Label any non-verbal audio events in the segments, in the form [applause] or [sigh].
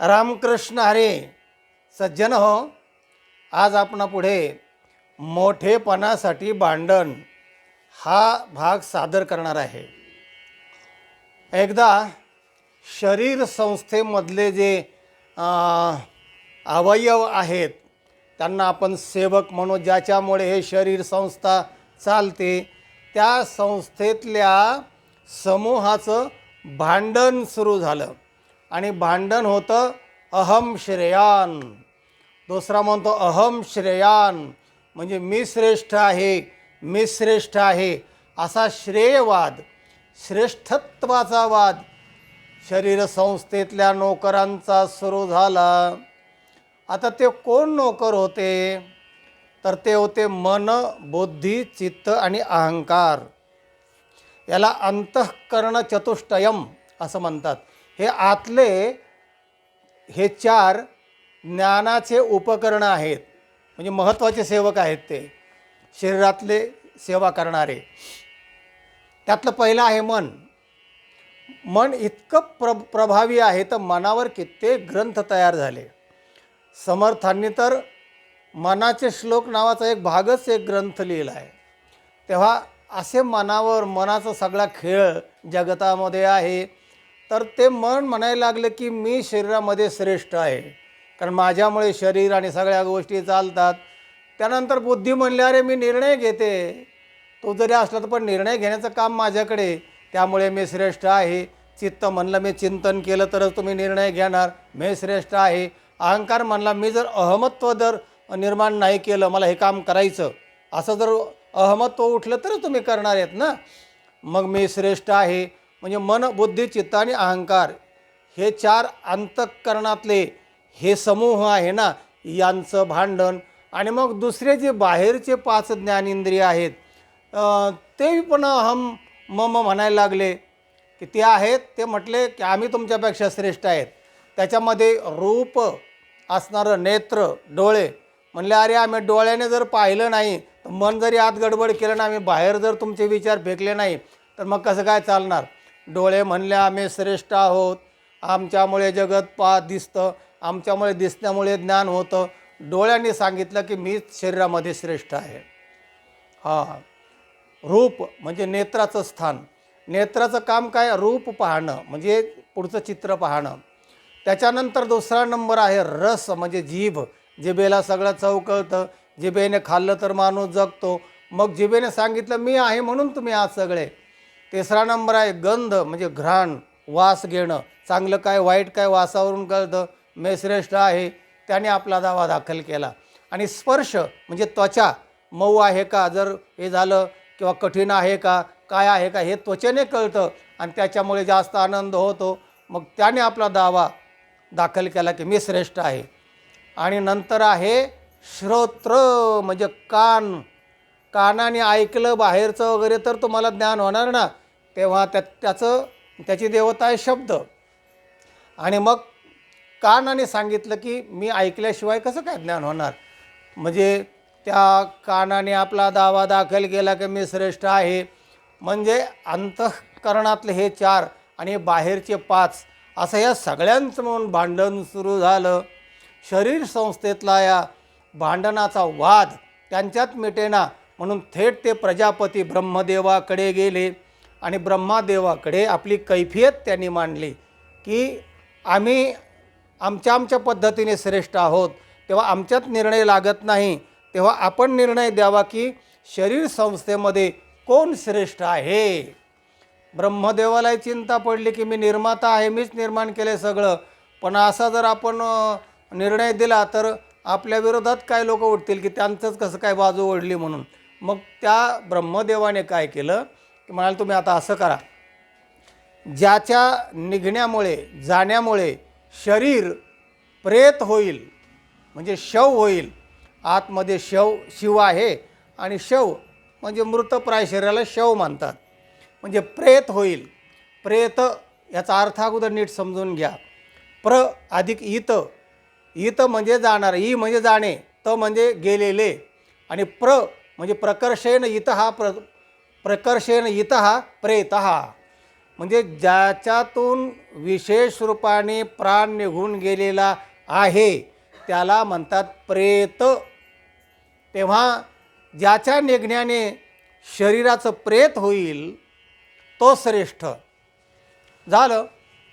रामकृष्ण हरे सज्जन हो. आज आपण पुढे मोठेपणासाठी भांडण हा भाग सादर करणार आहे. एकदा शरीर संस्थेमधले जे अवयव आहेत त्यांना आपण सेवक म्हणू ज्याच्यामुळे हे शरीर संस्था चालते त्या संस्थेतल्या समूहाचं भांडण सुरू झालं. आणि भांडण होतं अहम श्रेयान. दुसरा म्हणतो अहम श्रेयान. म्हणजे मी श्रेष्ठ आहे मी श्रेष्ठ आहे. असा श्रेयवाद श्रेष्ठत्वाचा वाद शरीर संस्थेतल्या नोकरांचा सुरू झाला. आता ते कोण नोकर होते? तर ते होते मन बुद्धी चित्त आणि अहंकार. याला अंतःकरण चतुष्टयम असं म्हणतात. हे आतले हे चार ज्ञानाचे उपकरणं आहेत. म्हणजे महत्त्वाचे सेवक आहेत ते. शरीरातले सेवा करणारे. त्यातलं पहिलं आहे मन. मन इतकं प्र प्रभावी आहे तर मनावर कित्येक ग्रंथ तयार झाले. समर्थांनी तर मनाचे श्लोक नावाचा एक भागच एक ग्रंथ लिहिला आहे. तेव्हा असे मनावर मनाचा सगळा खेळ जगतामध्ये आहे. तर ते मन म्हणायला लागलं की मी शरीरामध्ये श्रेष्ठ आहे. कारण माझ्यामुळे शरीर आणि सगळ्या गोष्टी चालतात. त्यानंतर बुद्धी म्हणले अरे मी निर्णय घेते. तो जरी असला तर पण निर्णय घेण्याचं काम माझ्याकडे त्यामुळे मी श्रेष्ठ आहे. चित्त म्हणलं मी चिंतन केलं तरच तुम्ही निर्णय घेणार. मी श्रेष्ठ आहे. अहंकार म्हणला मी जर अहमत्व जर निर्माण नाही केलं मला हे काम करायचं. असं जर अहमत्व उठलं तरच तुम्ही करणार आहेत ना? मग मी श्रेष्ठ आहे. म्हणजे मन बुद्धी चित्त आणि अहंकार हे चार अंतःकरणातले हे समूह आहे ना यांचं भांडण. आणि मग दुसरे जे बाहेरचे पाच ज्ञानेंद्रिय आहेत ते पण हम मम म्हणायला लागले. की ते आहेत ते म्हटले की आम्ही तुमच्यापेक्षा श्रेष्ठ आहेत. त्याच्यामध्ये रूप असणारं नेत्र डोळे म्हणले अरे आम्ही डोळ्याने जर पाहिलं नाही तर मन जरी आत गडबड केलं ना आम्ही बाहेर जर तुमचे विचार फेकले नाही तर मग कसं काय चालणार? डोळे म्हणले आम्ही श्रेष्ठ आहोत. आमच्यामुळे जगत पा दिसतं. आमच्यामुळे दिसण्यामुळे ज्ञान होतं. डोळ्यांनी सांगितलं की मीच शरीरामध्ये श्रेष्ठ आहे. हां. रूप म्हणजे नेत्राचं स्थान. नेत्राचं काम काय? रूप पाहणं. म्हणजे पुढचं चित्र पाहणं. त्याच्यानंतर दुसरा नंबर आहे रस म्हणजे जीभ. जिभेला सगळं चव कळतं. जिभेने खाल्लं तर माणूस जगतो. मग जिभेने सांगितलं मी आहे म्हणून तुम्ही आज सगळे तिसरा नंबर आहे गंध म्हणजे घ्राण वास घेणं. चांगलं काय वाईट काय वासावरून कळतं. मी श्रेष्ठ आहे त्याने आपला दावा दाखल केला. आणि स्पर्श म्हणजे त्वचा मऊ आहे का? जर हे झालं किंवा कठीण आहे का? काय आहे का? हे त्वचेने कळतं आणि त्याच्यामुळे जास्त आनंद होतो. मग त्याने आपला दावा दाखल केला की मी श्रेष्ठ आहे. आणि नंतर आहे श्रोत्र म्हणजे कान. कानाने ऐकलं बाहेरचं वगैरे तर तुम्हाला ज्ञान होणार ना. तेव्हा त्या त्याचं त्याची देवता आहे शब्द. आणि मग कानाने सांगितलं की मी ऐकल्याशिवाय कसं काय ज्ञान होणार? म्हणजे त्या कानाने आपला दावा दाखल केला की मी श्रेष्ठ आहे. म्हणजे अंतःकरणातले हे चार आणि बाहेरचे पाच असं या सगळ्यांचं म्हणून भांडण सुरू झालं. शरीर संस्थेतला या भांडणाचा वाद त्यांच्यात मिटेना. म्हणून थेट ते प्रजापती ब्रह्मदेवाकडे गेले आणि ब्रह्मादेवाकडे आपली कैफियत त्यांनी मांडली की आम्ही आमच्या आमच्या पद्धतीने श्रेष्ठ आहोत. तेव्हा आमच्यात निर्णय लागत नाही. तेव्हा आपण निर्णय द्यावा की शरीर संस्थेमध्ये कोण श्रेष्ठ आहे? ब्रह्मदेवालाही चिंता पडली की मी निर्माता आहे मीच निर्माण केले सगळं. पण असा जर आपण निर्णय दिला तर आपल्या विरोधात काय लोक उठतील की त्यांचंच कसं काय बाजू ओढली म्हणून? मग त्या ब्रह्मदेवाने काय केलं? की म्हणाल तुम्ही आता असं करा. ज्याच्या निघण्यामुळे जाण्यामुळे शरीर प्रेत होईल म्हणजे शव होईल आतमध्ये शव शिव आहे आणि शव म्हणजे मृतप्राय शरीराला शव मानतात. म्हणजे प्रेत होईल. प्रेत याचा अर्थ अगोदर नीट समजून घ्या. प्र अधिक इत. इत म्हणजे जाणार. ई म्हणजे जाणे. त म्हणजे गेलेले. आणि प्र म्हणजे प्रकर्षेन इत हा प्र प्रकर्षेन इत हा प्रेत. हा म्हणजे ज्याच्यातून विशेष रूपाने प्राण निघून गेलेला आहे त्याला म्हणतात प्रेत. तेव्हा ज्याच्या निघण्याने शरीराचं प्रेत होईल तो श्रेष्ठ. झालं.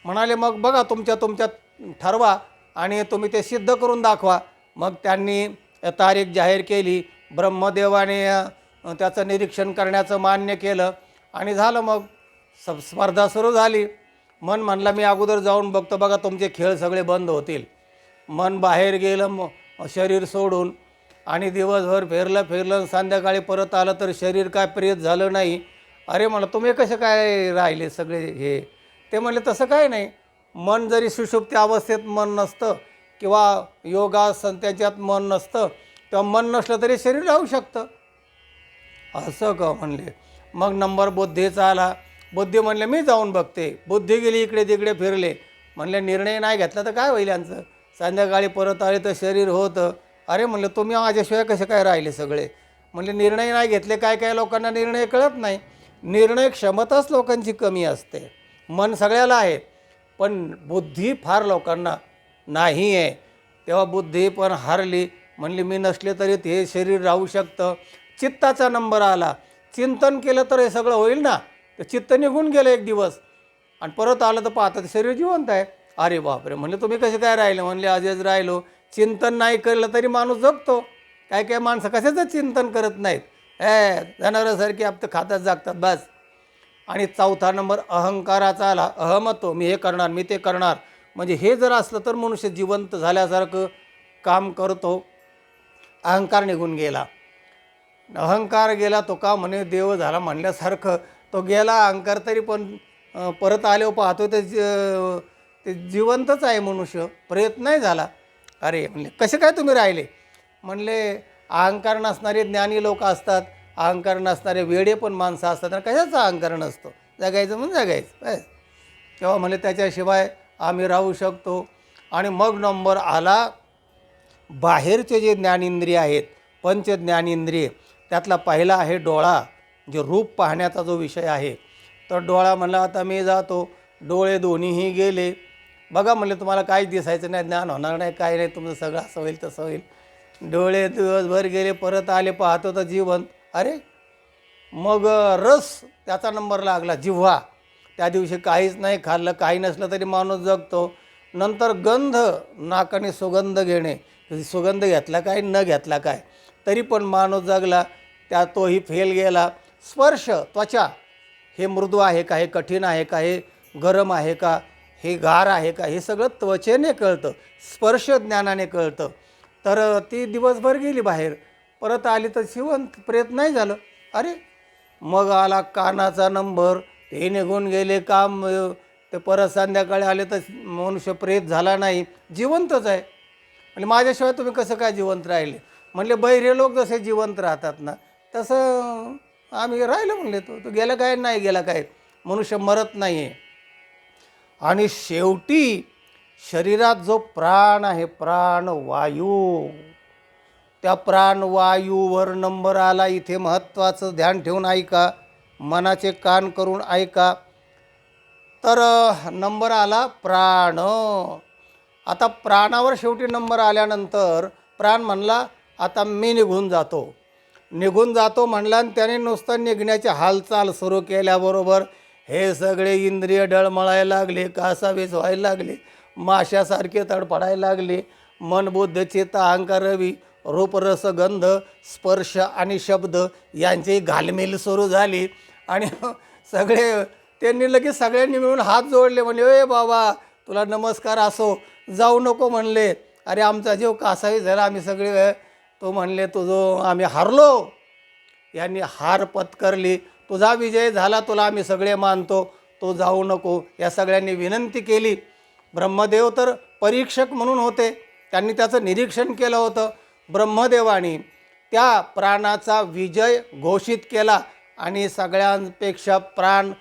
म्हणाले मग बघा तुमच्या तुमच्यात ठरवा आणि तुम्ही ते सिद्ध करून दाखवा. मग त्यांनी तारीख जाहीर केली. ब्रह्मदेवाने त्याचं निरीक्षण करण्याचं मान्य केलं. आणि झालं मग. स स्पर्धा सुरू झाली. मन म्हणला मी अगोदर जाऊन बघतो बघा तुमचे खेळ सगळे बंद होतील. मन बाहेर गेलं म शरीर सोडून. आणि दिवसभर फिरलं फिरलं संध्याकाळी परत आलं तर शरीर काय प्रियत झालं नाही. अरे म्हणलं तुम्ही कसे काय राहिले सगळे हे? ते म्हणले तसं काय नाही. मन जरी सुषुप्त अवस्थेत मन नसतं किंवा योगासन त्याच्यात मन नसतं तेव्हा मन नसलं तरी शरीर राहू शकतं. असं का म्हणले. मग नंबर बुद्धीचा आला. बुद्धी म्हणले मी जाऊन बघते. बुद्धी गेली इकडे तिकडे फिरले. म्हणले निर्णय नाही घेतला तर काय होईल यांचं? संध्याकाळी परत आले तर शरीर होतं. अरे म्हणलं तुम्ही माझ्याशिवाय कसे काय राहिले सगळे? म्हणले निर्णय नाही घेतले काय काय लोकांना निर्णय कळत नाही. निर्णय क्षमताच लोकांची कमी असते. मन सगळ्याला आहे पण बुद्धी फार लोकांना नाही आहे. तेव्हा बुद्धी पण हारली. म्हणले मी नसले तरी ते शरीर राहू शकतं. चित्ताचा नंबर आला. चिंतन केलं तर हे सगळं होईल ना? तर चित्त निघून गेलं एक दिवस. आणि परत आलं तर पाहता ते शरीर जिवंत आहे. अरे बापरे! म्हणले तुम्ही कसे काय राहिले? म्हणले आजच राहिलो. चिंतन नाही केलं तरी माणूस जगतो. काय काय माणसं कशाचं चिंतन करत नाहीत? ए जनावरासारखी आप खातात जागतात बस. आणि चौथा नंबर अहंकाराचा आला. अहमतो मी हे करणार मी ते करणार. म्हणजे हे जर असलं तर मनुष्य जिवंत झाल्यासारखं काम करतो. अहंकार निघून गेला. अहंकार गेला तो का म्हणे देव झाला म्हणल्यासारखं. तो गेला अहंकार तरी पण परत आले पाहतो ते ज- ते जिवंतच आहे मनुष्य. प्रयत्न नाही झाला. अरे म्हणले कसे काय तुम्ही राहिले? म्हणले अहंकार नसणारे ज्ञानी लोक असतात. अहंकार नसणारे वेडे पण माणसं असतात. आणि कशाचा अहंकार नसतो? जगायचं म्हणून जगायचं बस. तेव्हा म्हणले त्याच्याशिवाय आम्ही राहू शकतो. आणि मग नंबर आला बाहेरचे जे ज्ञानेंद्रिय आहेत पंच ज्ञानेंद्रिय त्यातला पहिला आहे डोळा जे रूप पाहण्याचा जो विषय आहे. तर डोळा म्हणला आता मी जातो. डोळे दोन्हीही गेले. बघा म्हणले तुम्हाला काहीच दिसायचं नाही ज्ञान होणार नाही काय नाही तुमचं सगळं असं होईल तसं होईल. डोळे दिवसभर गेले परत आले पाहतो तर जीवन. अरे मग रस त्याचा नंबर लागला जिव्हा. त्या दिवशी काहीच नाही खाल्लं काही नसलं तरी माणूस जगतो. नंतर गंध नाकाने सुगंध घेणे. सुगंध घेतला काय न घेतला काय. तरी पण माणूस जगला त्या तोही फेल गेला. स्पर्श त्वचा हे मृदू आहे का हे कठीण आहे का हे गरम आहे का हे गार आहे का हे सगळं त्वचेने कळतं स्पर्श ज्ञानाने कळतं. तर ती दिवसभर गेली बाहेर परत आली तर शिवंत प्रेत नाही झालं. अरे मग आला कानाचा नंबर ते निघून गेले काम ते परत संध्याकाळी आले तर मनुष्य प्रेत झाला नाही जिवंतच आहे. म्हणजे माझ्याशिवाय तुम्ही कसं काय जिवंत राहिले? म्हणले बहिरे लोक जसे जिवंत राहतात ना तसं आम्ही राहिलो म्हणले तो. तो गेला काय? नाही गेला काय? मनुष्य मरत नाही आहे आणि शेवटी शरीरात जो प्राण आहे प्राणवायू त्या प्राणवायूवर नंबर आला. इथे महत्त्वाचं ध्यान ठेवून ऐका मनाचे कान करून ऐका. तर नंबर आला प्राण. आता प्राणावर शेवटी नंबर आल्यानंतर प्राण म्हणला आता मी निघून जातो. निघून जातो म्हणला आणि त्याने नुसतं निघण्याची हालचाल सुरू केल्याबरोबर हे सगळे इंद्रिय डळमळायला लागले कासावीस व्हायला लागले माशासारखे तडफडायला लागले मन बुद्ध चित्त अहंकार रवी रूपरस गंध स्पर्श आणि शब्द यांची घालमेल सुरू झाली. आणि [laughs] सगळे त्यांनी लगेच सगळ्यांनी मिळून हात जोडले म्हणजे ए बाबा तुला नमस्कार असो जाऊ नको म्हणले. अरे आमचा जीव कासाही झाला आम्ही सगळे तो म्हणले तुझो आम्ही हारलो यांनी हार पत्करली. तुझा विजय झाला तुला आम्ही सगळे मानतो. तो जाऊ नको. या सगळ्यांनी विनंती केली. ब्रह्मदेव तर परीक्षक म्हणून होते. त्यांनी त्याचं निरीक्षण केलं होतं. ब्रह्मदेवाने त्या प्राणाचा विजय घोषित केला आणि सगळ्यांपेक्षा प्राण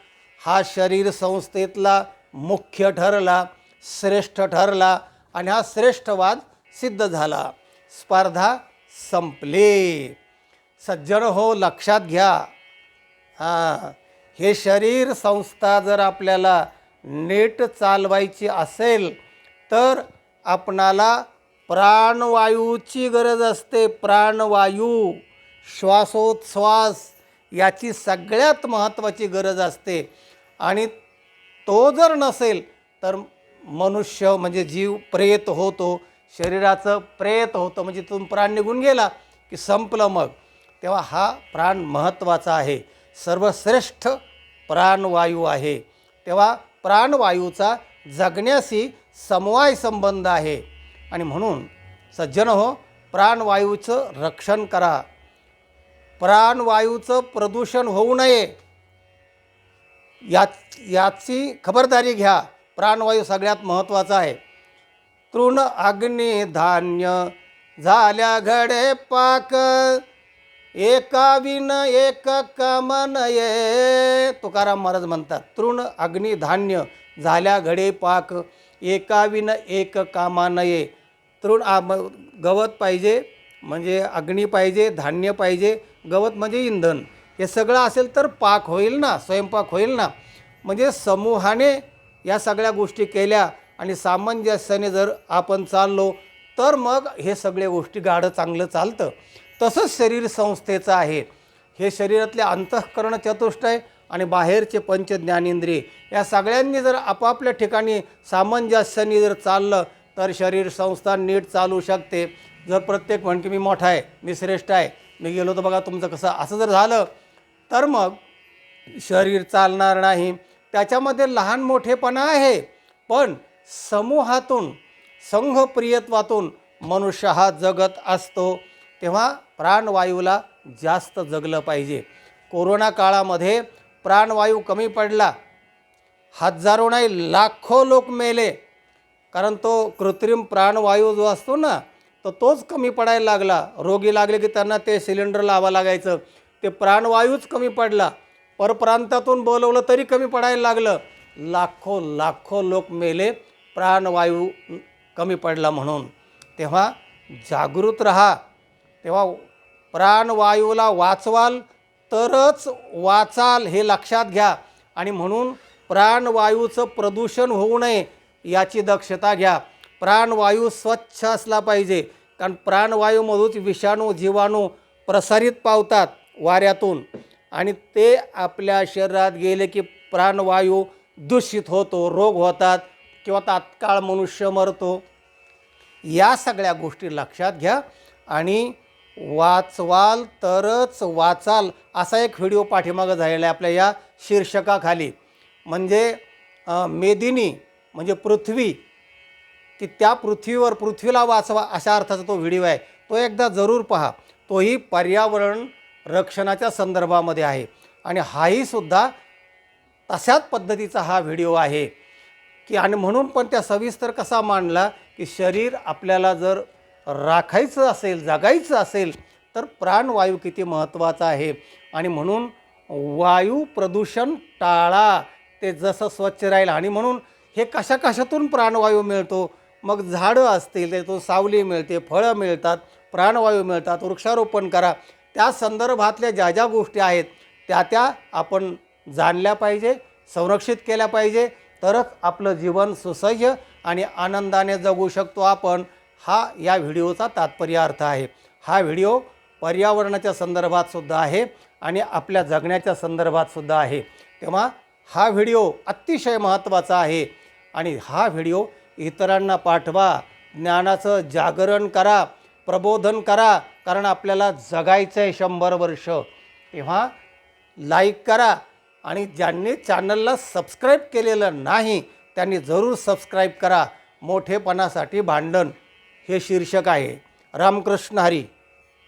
हा शरीर संस्थेतला मुख्य ठरला. श्रेष्ठ ठरला आणि हा श्रेष्ठवाद सिद्ध झाला. स्पर्धा संपली. सज्जन हो लक्षात घ्या. हां हे शरीर संस्था जर आपल्याला नीट चालवायची असेल तर आपणाला प्राणवायूची गरज असते. प्राणवायू श्वासोच्छ्वास याची सगळ्यात महत्त्वाची गरज असते. आणि तो जर नसेल तर मनुष्य म्हणजे जीव प्रेत होतो शरीराचं प्रेत होतं म्हणजे तिथून प्राण निघून गेला की संपलं मग. तेव्हा हा प्राण महत्त्वाचा आहे. सर्वश्रेष्ठ प्राणवायू आहे. तेव्हा प्राणवायूचा जगण्याशी समवाय संबंध आहे. आणि म्हणून सज्जन हो प्राणवायूचं रक्षण करा. प्राणवायूचं प्रदूषण होऊ नये. या याची खबरदारी घ्या. प्राणवायू सगळ्यात महत्त्वाचा आहे. तृण अग्नी धान्य झाल्या घडे पाक. एका विन एक कामनये तुकाराम महाराज म्हणतात तृण अग्नी धान्य झाल्या घडे पाक. एका विन एक कामानये तृण आ गवत पाहिजे म्हणजे अग्नी पाहिजे धान्य पाहिजे गवत म्हणजे इंधन. हे सगळं असेल तर पाक होईल ना स्वयंपाक होईल ना. म्हणजे समूहाने या सगळ्या गोष्टी केल्या आणि सामंजस्याने जर आपण चाललो तर मग हे सगळे गोष्टी गाढं चांगलं चालतं. तसंच शरीर संस्थेचं आहे. हे शरीरातले अंतःकरण आहे आणि बाहेरचे पंच ज्ञानेंद्रिय या सगळ्यांनी जर आपापल्या ठिकाणी सामंजस्याने जर चाललं तर शरीर संस्था नीट चालू शकते. जर प्रत्येक म्हण की मी मोठा आहे मी श्रेष्ठ आहे मी गेलो तर बघा तुमचं कसं असं जर झालं तर मग शरीर चालणार नाही. त्याच्यामध्ये लहान मोठेपणा आहे. पण समूहातून संघप्रियत्वातून मनुष्य हा जगत असतो तेव्हा प्राणवायूला जास्त जगलं पाहिजे. कोरोना काळामध्ये प्राणवायू कमी पडला. हजारो नाही लाखो लोक मेले. कारण तो कृत्रिम प्राणवायू जो असतो ना तर तोच कमी पडायला लागला. रोगी लागले की त्यांना ते सिलेंडर लावा लागायचं. ते प्राणवायूच कमी पडला. परप्रांतातून बोलवलं तरी कमी पडायला लागलं. लाखो लाखो लोक मेले प्राणवायू कमी पडला म्हणून. तेव्हा जागृत राहा. तेव्हा प्राणवायूला वाचवाल तरच वाचाल हे लक्षात घ्या. आणि म्हणून प्राणवायूचं प्रदूषण होऊ नये याची दक्षता घ्या. प्राणवायू स्वच्छ असला पाहिजे कारण प्राणवायूमधूनच विषाणू जीवाणू प्रसारित पावतात वाऱ्यातून. आणि ते आपल्या शरीरात गेले की प्राणवायू दूषित होतो रोग होतात किंवा तात्काळ मनुष्य मरतो. या सगळ्या गोष्टी लक्षात घ्या आणि वाचवाल तरच वाचाल असा एक व्हिडिओ पाठीमागं झालेला आहे आपल्या या शीर्षकाखाली. म्हणजे मेदिनी म्हणजे पृथ्वी की त्या पृथ्वीवर पृथ्वीला वाचवा अशा अर्थाचा तो व्हिडिओ आहे. तो एकदा जरूर पहा. तोही पर्यावरण रक्षणाच्या संदर्भामध्ये आहे. आणि हाही सुद्धा तशाच पद्धतीचा हा व्हिडिओ आहे. की आणि म्हणून पण त्या सविस्तर कसा मांडला की शरीर आपल्याला जर राखायचं असेल जगायचं असेल तर प्राणवायू किती महत्त्वाचा आहे. आणि म्हणून वायू प्रदूषण टाळा ते जसं स्वच्छ राहील. आणि म्हणून हे कशा कशातून प्राणवायू मिळतो? मग झाडं असतील त्यातून सावली मिळते फळं मिळतात प्राणवायू मिळतात वृक्षारोपण करा. त्या संदर्भातल्या ज्या ज्या गोष्टी आहेत त्या त्या आपण जाणल्या पाहिजे संरक्षित केल्या पाहिजे. तरच आपलं जीवन सुसह्य आणि आनंदाने जगू शकतो आपण. हा या व्हिडिओचा तात्पर्य अर्थ आहे. हा व्हिडिओ पर्यावरणाच्या संदर्भातसुद्धा आहे आणि आपल्या जगण्याच्या संदर्भातसुद्धा आहे. तेव्हा हा व्हिडिओ अतिशय महत्त्वाचा आहे आणि हा व्हिडिओ इतरांना पाठवा. ज्ञानाचं जागरण करा प्रबोधन करा कारण आपल्याला जगायचं आहे शंभर वर्ष. तेव्हा लाईक करा आणि ज्यांनी चॅनलला सबस्क्राईब केलेलं नाही त्यांनी जरूर सबस्क्राईब करा. मोठेपणासाठी भांडण हे शीर्षक आहे. रामकृष्ण हरी.